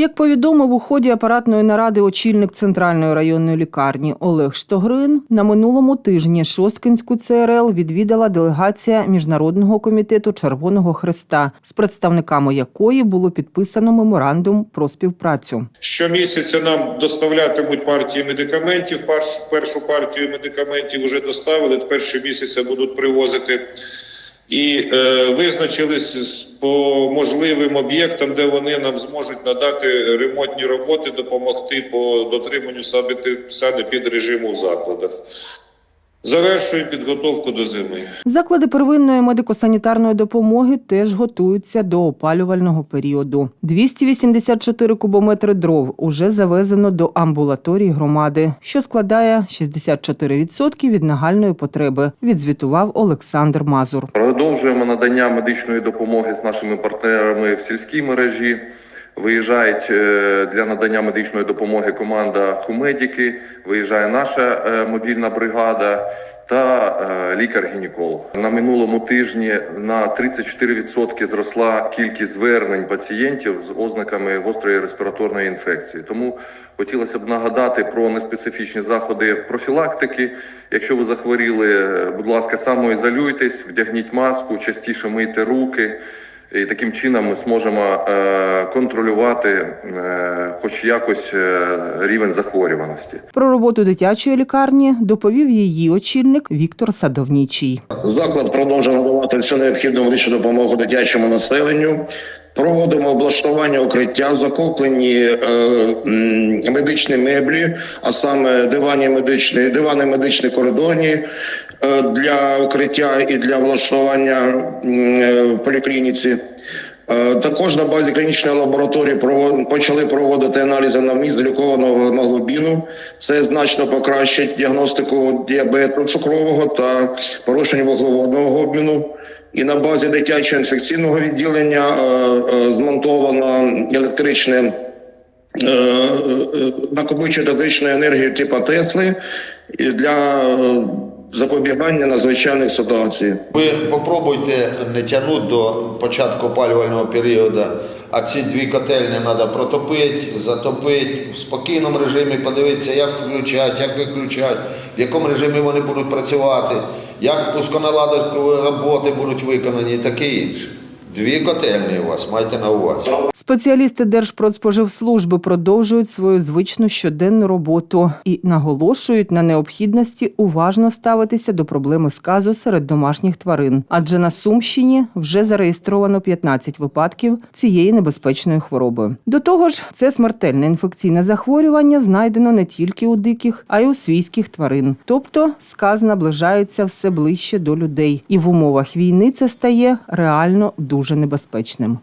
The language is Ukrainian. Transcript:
Як повідомив у ході апаратної наради очільник центральної районної лікарні Олег Штогрин, на минулому тижні Шосткинську ЦРЛ відвідала делегація Міжнародного комітету Червоного Хреста, з представниками якої було підписано меморандум про співпрацю. Щомісяця нам доставлятимуть партії медикаментів. Перш- Першу партію медикаментів вже доставили. Тепер щомісяця будуть привозити. І е, визначились по можливим об'єктам, де вони нам зможуть надати ремонтні роботи, допомогти по дотриманню санепі- санепідрежиму в закладах. Завершуємо підготовку до зими. Заклади первинної медико-санітарної допомоги теж готуються до опалювального періоду. 284 кубометри дров уже завезено до амбулаторій громади, що складає 64% від нагальної потреби. Відзвітував Олександр Мазур. Продовжуємо надання медичної допомоги з нашими партнерами в сільській мережі. Виїжджають е, для надання медичної допомоги команда Хумедіки, виїжджає наша е, мобільна бригада та е, лікар-гінеколог. На минулому тижні на 34% зросла кількість звернень пацієнтів з ознаками гострої респіраторної інфекції. Тому хотілося б нагадати про неспецифічні заходи профілактики. Якщо ви захворіли, будь ласка, самоізолюйтесь, вдягніть маску, частіше мийте руки. І таким чином ми зможемо е, контролювати, е, хоч якось е, рівень захворюваності. Про роботу дитячої лікарні доповів її очільник Віктор Садовнічий. Заклад продовжує надавати всю необхідну медичну допомогу дитячому населенню. Проводимо облаштування укриття, закуплені е, медичні меблі, а саме дивані медичні, дивани медичні коридорні для укриття і для влаштування е, в поліклініці. Е, Також на базі клінічної лабораторії почали проводити аналізи на вміст глюкованого гемоглобіну. Це значно покращить діагностику діабету цукрового та порушення вуглеводного обміну. І на базі дитячого інфекційного відділення е, е, змонтовано електричне е, е, е, електричної енергії типу Тесли для е, запобігання надзвичайних ситуацій. Ви попробуйте не тягнути до початку опалювального періоду, а ці дві котельні треба протопити, затопити в спокійному режимі, подивитися, як включати, як виключати, в якому режимі вони будуть працювати, як пусконаладові роботи будуть виконані і таке інше. Дві котельні у вас, майте на увазі. Спеціалісти Держпродспоживслужби продовжують свою звичну щоденну роботу і наголошують на необхідності уважно ставитися до проблеми сказу серед домашніх тварин. Адже на Сумщині вже зареєстровано 15 випадків цієї небезпечної хвороби. До того ж, це смертельне інфекційне захворювання знайдено не тільки у диких, а й у свійських тварин. Тобто сказ наближається все ближче до людей, і в умовах війни це стає реально дуже небезпечним.